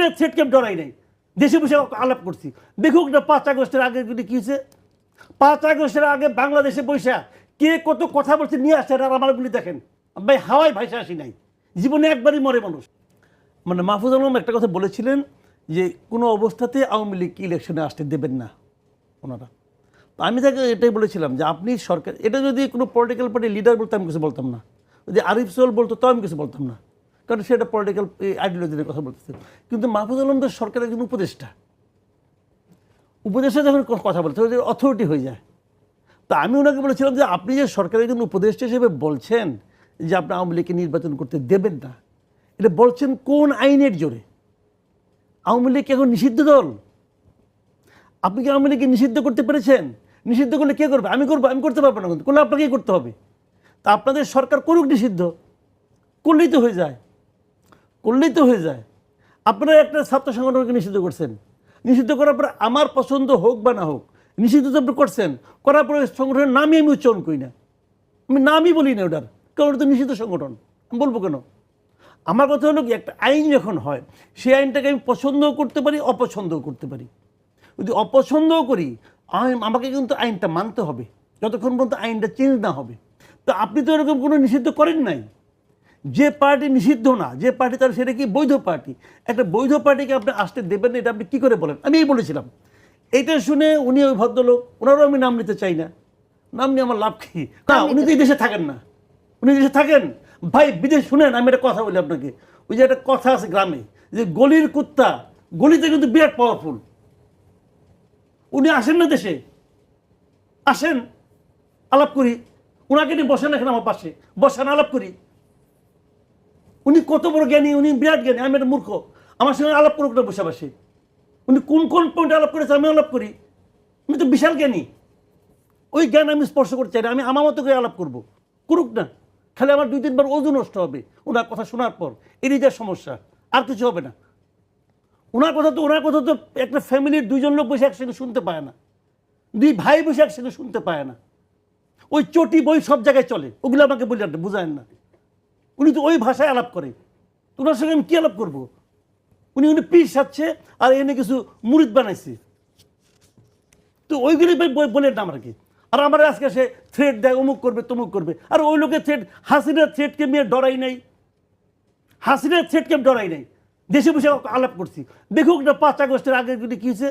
হাসিনার থ্রেটকে ডরাই নাই। দেশে বসে আলাপ করছি। দেখুক না, পাঁচ আগস্টের আগে যদি কী হয়েছে? পাঁচ আগস্টের আগে বাংলাদেশে বৈশা কে কত কথা বলছে নিয়ে আসছে আর আমারগুলি দেখেন। ভাই, হাওয়ায় ভাইসে আসি নাই। জীবনে একবারই মরে মানুষ। মানে মাহফুজ আলম একটা কথা বলেছিলেন যে, কোনো অবস্থাতে আওয়ামী লীগ ইলেকশনে আসতে দেবেন না ওনারা। তো আমি তাকে এটাই বলেছিলাম যে, আপনি সরকার এটা যদি কোনো পলিটিক্যাল পার্টির লিডার বলতো, আমি কিছু বলতাম না। যদি আরিফ সোল বলতো তাও আমি কিছু বলতাম না। কারণ সেটা পলিটিক্যাল আইডিওলজির কথা বলতেছে। কিন্তু মাহফুজ আলম তো সরকারের একজন উপদেষ্টা। উপদেষ্টা যখন কথা বলতে ওদের অথরিটি হয়ে যায়। তা আমি ওনাকে বলেছিলাম যে, আপনি যে সরকারের একজন উপদেষ্টা হিসেবে বলছেন যে, আপনি আওয়ামী লীগকে নির্বাচন করতে দেবেন না, এটা বলছেন কোন আইনের জোরে? আওয়ামী লীগ এখন নিষিদ্ধ দল? আপনি কি আওয়ামী লীগকে নিষিদ্ধ করতে পেরেছেন? নিষিদ্ধ করলে কে করবে? আমি করব, আমি করতে পারব না কিন্তু। করলে আপনাকেই করতে হবে। তা আপনাদের সরকার করুক নিষিদ্ধ, করলেই তো হয়ে যায়। করলেই তো হয়ে যায়। আপনারা একটা ছাত্র সংগঠনকে নিষিদ্ধ করছেন। নিষিদ্ধ করার পর আমার পছন্দ হোক বা না হোক, নিষিদ্ধ তো আপনি করছেন। করার পরে সংগঠনের নামই আমি উচ্চারণ করি না। আমি নামই বলি না ওটার, কারণ ওটা তো নিষিদ্ধ সংগঠন। আমি বলব কেন? আমার কথা হলো কি, একটা আইন যখন হয়, সেই আইনটাকে আমি পছন্দও করতে পারি, অপছন্দও করতে পারি। যদি অপছন্দও করি আমাকে কিন্তু আইনটা মানতে হবে। যতক্ষণ পর্যন্ত আইনটা চেঞ্জ না হবে। তো আপনি তো এরকম কোনো নিষিদ্ধ করেন নাই। যে পার্টি নিষিদ্ধ না যে পার্টি তার সেটা কি বৈধ পার্টি? একটা বৈধ পার্টিকে আপনি আসতে দেবেন না এটা আপনি কী করে বলেন? আমি এই বলেছিলাম। এটা শুনে উনি ওই ভদ্রলোক ওনারও আমি নাম নিতে চাই না। নাম নিয়ে আমার লাভ কি? না উনি তো এই দেশে থাকেন না। উনি দেশে থাকেন। ভাই বিদেশ শুনেন আমি একটা কথা বলি আপনাকে। ওই যে একটা কথা আছে গ্রামে যে গলির কুত্তা গলিতে কিন্তু বিরাট পাওয়ারফুল উনি আসেন না দেশে? আসেন আলাপ করি। ওনাকে নিয়ে বসেন এখন আমার পাশে। বসেন আলাপ করি। উনি কত বড় জ্ঞানী, উনি বিরাট জ্ঞানী, আমি একটা মূর্খ। আমার সঙ্গে আলাপ করুক না বসে উনি কোন কোন পয়েন্টে আলাপ করেছে আমি আলাপ করি। আমি তো বিশাল জ্ঞানী। ওই জ্ঞান আমি স্পর্শ করতে চাই না, আমি আমার মতো করে আলাপ করব। করুক না। খালি আমার দুই, তিনবার ওজন নষ্ট হবে ওনার কথা শোনার পর। এরই যা সমস্যা, আর কিছু হবে না। ওনার কথা তো, ওনার কথা তো একটা ফ্যামিলির দুইজন লোক বসে একসঙ্গে শুনতে পায় না। দুই ভাই বসে একসঙ্গে শুনতে পায় না। ওই চটি বই সব জায়গায় চলে। ওগুলো আমাকে বলে বুঝায় না। উনি তো ওই ভাষায় আলাপ করে। তো ওনার সঙ্গে আমি কী আলাপ করব? উনি উনি পিস সাচ্ছে আর এনে কিছু মুরিদ বানাইছে। তো ওইগুলি বলেন না আমাকে আর আমার আজকে সে থ্রেড দেয়, অমুক করবে, তমুক করবে। আর ওই লোকের থ্রেড হাসিনার থ্রেডকে নিয়ে ডরাই নাই। হাসিনার থ্রেডকে ডরাই নাই। দেশে বসে আলাপ করছি। দেখুক না, পাঁচ আগস্টের আগে কী হয়েছে?